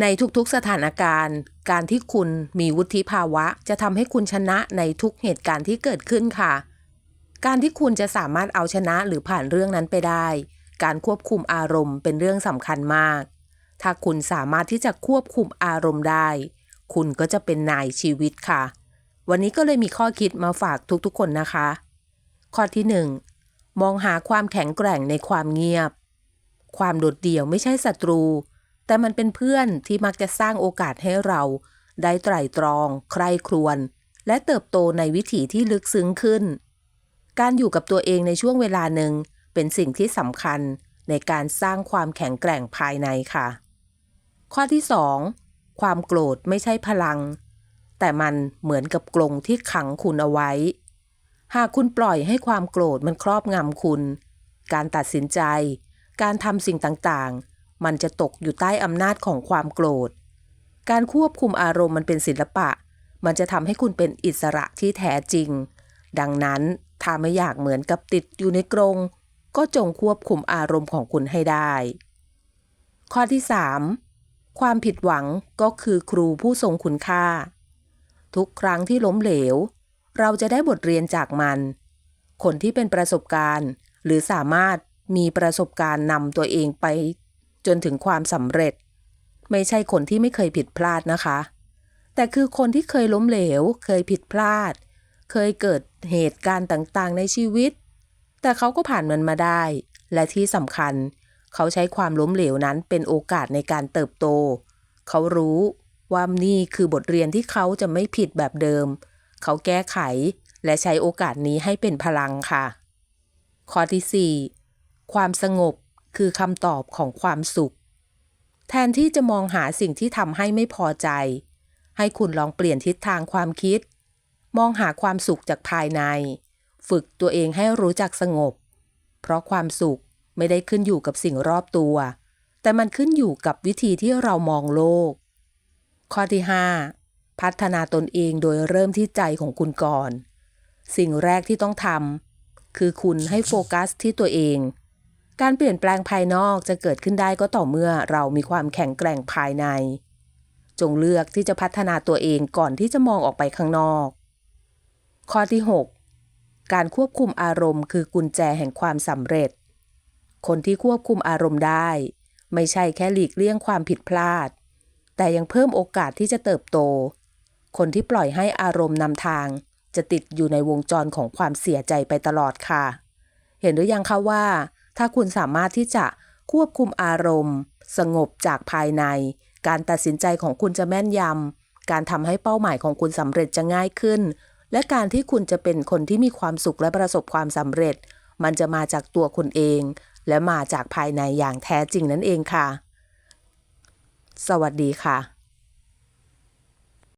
ในทุกๆสถานการณ์ การที่คุณมีวุฒิภาวะ จะทำให้คุณชนะในทุกเหตุการณ์ที่เกิดขึ้นค่ะ การที่คุณจะสามารถเอาชนะหรือผ่านเรื่องนั้นไปได้ การควบคุมอารมณ์เป็นเรื่องสำคัญมาก ถ้าคุณสามารถที่จะควบคุมอารมณ์ได้ คุณก็จะเป็นนายชีวิตค่ะ วันนี้ก็เลยมีข้อคิดมาฝากทุกๆคนนะคะ ข้อที่หนึ่งมองหาความแข็งแกร่งในความเงียบ ความโดดเดี่ยวไม่ใช่ศัตรู แต่มันเป็นเพื่อนที่มักจะสร้างโอกาสให้เรา ได้ไตร่ตรอง ใคร่ครวญและเติบโตในวิถีที่ลึกซึ้งขึ้น การอยู่กับตัวเองในช่วงเวลาหนึ่งเป็นสิ่งที่สำคัญในการสร้างความแข็งแกร่งภายในค่ะ ข้อที่ 2 ความโกรธไม่ใช่พลัง แต่มันเหมือนกับกรงที่ขังคุณเอาไว้ หากคุณปล่อยให้ความโกรธมันครอบงำคุณ การตัดสินใจ การทำสิ่งต่างๆ มันจะตกอยู่ใต้อำนาจของความโกรธ การควบคุมอารมณ์มันเป็นศิลปะ มันจะทำให้คุณเป็นอิสระที่แท้จริง ดังนั้นถ้าไม่อยากเหมือนกับติดอยู่ในกรงก็จงควบคุมอารมณ์ของคุณให้ได้ ข้อที่ 3 ความผิดหวังก็คือครูผู้ทรงคุณค่า ทุกครั้งที่ล้มเหลว เราจะได้บทเรียนจากมัน คนที่เป็นประสบการณ์ หรือสามารถมีประสบการณ์นำตัวเองไป จนถึงความสำเร็จ ไม่ใช่คนที่ไม่เคยผิดพลาดนะคะ แต่คือคนที่เคยล้มเหลว เคยผิดพลาด เคยเกิดเหตุการณ์ต่างๆ ในชีวิต แต่เขาก็ผ่านมันมาได้ และที่สำคัญ เขาใช้ความล้มเหลวนั้นเป็นโอกาสในการเติบโต เขารู้ว่านี่คือบทเรียนที่เขาจะไม่ผิดแบบเดิม เขาแก้ไขและใช้โอกาสนี้ให้เป็นพลังค่ะ ข้อที่ 4 ความสงบ คือคำตอบของความสุข แทนที่จะมองหาสิ่งที่ทำให้ไม่พอใจ ให้คุณลองเปลี่ยนทิศทางความคิด มองหาความสุขจากภายใน ฝึกตัวเองให้รู้จักสงบ เพราะความสุขไม่ได้ขึ้นอยู่กับสิ่งรอบตัว แต่มันขึ้นอยู่กับวิธีที่เรามองโลก ข้อที่ 5 พัฒนาตนเองโดยเริ่มที่ใจของคุณก่อน สิ่งแรกที่ต้องทำคือคุณให้โฟกัสที่ตัวเอง การเปลี่ยนแปลงภายนอกจะเกิดขึ้นได้ก็ต่อเมื่อเรามีความแข็งแกร่งภายใน จงเลือกที่จะพัฒนาตัวเองก่อนที่จะมองออกไปข้างนอก ข้อที่ 6 การควบคุมอารมณ์ คือกุญแจแห่งความสำเร็จ คนที่ควบคุมอารมณ์ได้ ไม่ใช่แค่หลีกเลี่ยงความผิดพลาด แต่ยังเพิ่มโอกาสที่จะเติบโต คนที่ปล่อยให้อารมณ์นำทาง จะติดอยู่ในวงจรของความเสียใจไปตลอดค่ะ เห็นหรือยังคะว่า ถ้าคุณสามารถที่จะควบคุมอารมณ์ สงบจากภายใน การตัดสินใจของคุณจะแม่นยำ การทำให้เป้าหมายของคุณสำเร็จจะง่ายขึ้น และการที่คุณจะเป็นคนที่มีความสุขและประสบความสำเร็จ มันจะมาจากตัวคุณเอง และมาจากภายในอย่างแท้จริงนั่นเองค่ะ สวัสดีค่ะ